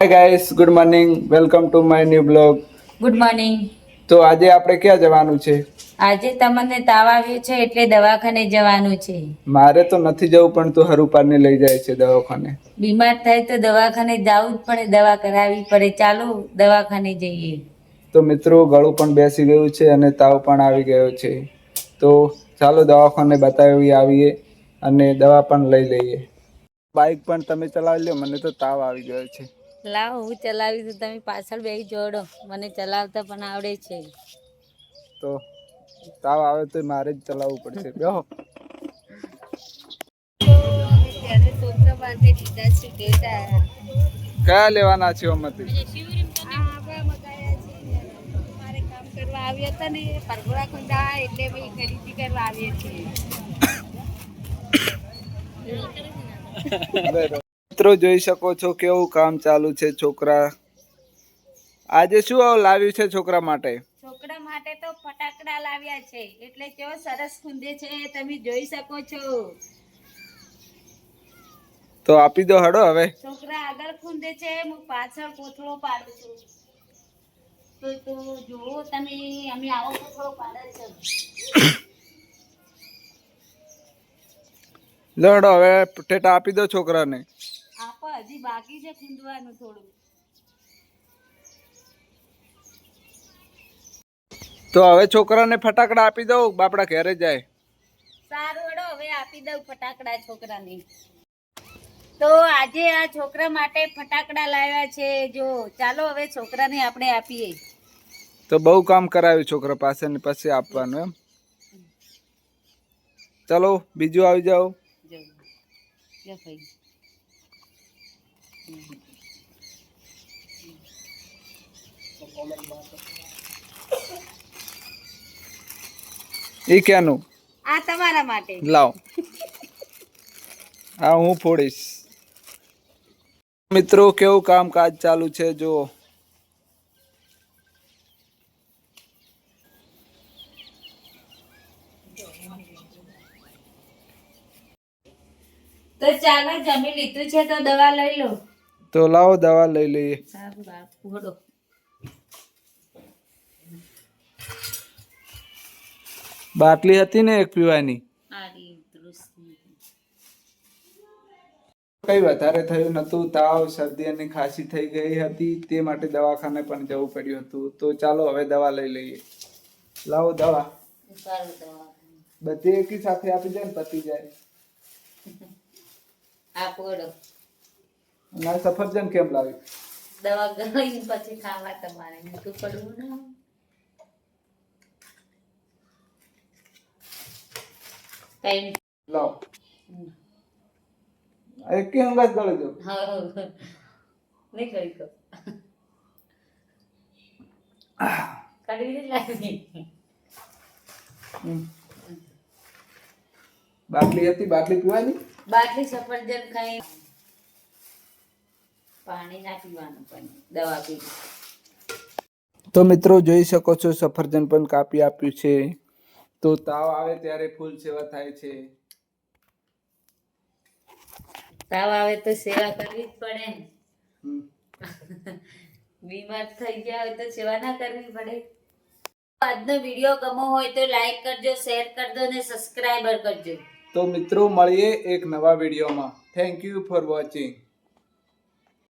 Hi guys good morning welcome to my new blog good morning તો આજે આપણે ક્યાં જવાનું છે? આજે તમને તાવ આવ્યો છે એટલે દવાખાને જવાનું છે. મારે તો નથી જવું પણ તું હરુપારને લઈ જાય છે દવાખાને. બીમાર થાય તો દવાખાને જવું જ પડે દવા કરાવવી પડે. ચાલો દવાખાને જઈએ. તો મિત્રો ગળું પણ બેસી ગયું છે અને તાવ પણ આવી ગયો છે. તો ચાલો દવાખાને બતાવી આવીએ અને દવા પણ લઈ લઈએ. બાઇક પણ તમે ચલાવી લો મને તો તાવ આવી ગયો છે. લાવો હું ચલાવી દઉં તમે પાછળ બે જોડો. મને ચલાવતા પણ આવડે છે. તો તાવ આવે તો મારે જ ચલાવવું પડશે. બેહો. કયા લેવાના છે ઓમાંથી મિત્રો જોઈ શકો છો કેવું કામ ચાલુ છે છોકરા. આજે શું લાવ્યું છે છોકરા માટે? છોકરા માટે તો ફટાકડા લાવ્યા છે. એટલે કેવો સરસ ખૂંદે છે તમે જોઈ શકો છો. તો આપી દો હડો હવે. છોકરા આગળ ખૂંદે છે હું પાછળ કોથળો પાડું છું. તો તો જુઓ તમે અમે આવો કોથળો પાડે છે. લો હવે ટેટા આપી દો છોકરાને. હજી બાકી છે ખૂંદવાનું થોડું. તો હવે છોકરાને ફટાકડા આપી દઉં બાપડા ઘરે જાય. સારું હડો હવે આપી દઉં ફટાકડા છોકરાને. તો આજે આ છોકરા માટે ફટાકડા લાવ્યા છે જો ચાલો હવે છોકરાને આપણે આપીએ. તો બહુ કામ કરાવ્યું છોકરા પાસે ને પછી આપવાનું એમ. ચલો બીજું આવી જાઓ. ભાઈ. એ કેનું આ તમારા માટે. લાવ. હા હું ફોડીશ. મિત્રો કેવું કામકાજ ચાલુ છે જો તો ચાલો જમી લીધું છે તો દવા લઈ લો. તો લાવો દવા લઈ લઈએ. બાટલી હતી ને એક પીવાની? કઈ વધારે થયું નતું તાવ શરદી અને ખાંસી થઈ ગઈ હતી તે માટે દવાખાને પણ જવું પડ્યું હતું. તો ચાલો હવે દવા લઈ લઈએ. લાવો દવા. દવા. બધી એકી સાથે આપી જાય ને પતી જાય. આપો આ સફરજન કેમ લાવી દવા ગઈ પછી ખાવા તમારે. મૂકવું પડવું ને કઈ લાવો. એક કે અંગાજ ગળી જો હા નહીં કરી કહો કાઢી લાગી બાટલી હતી બાટલી પીવાની? બાટલી સફરજન ખાઈ. પાણી ના પીવાનું પણ દવા પી તો મિત્રો જોઈ શકો છો સફરજન પણ કાપી આપ્યું છે. તો તાવ આવે ત્યારે ફૂલ સેવા થાય છે. તાવ આવે તો સેવા કરવી જ પડે ને. બીમાર થઈ ગયા હોય તો સેવા ના કરવી પડે. આજનો વીડિયો ગમો હોય તો લાઈક કરજો શેર કરજો અને સબસ્ક્રાઈબર કરજો. તો મિત્રો મળીએ એક નવા વિડીયોમાં. Thank you for watching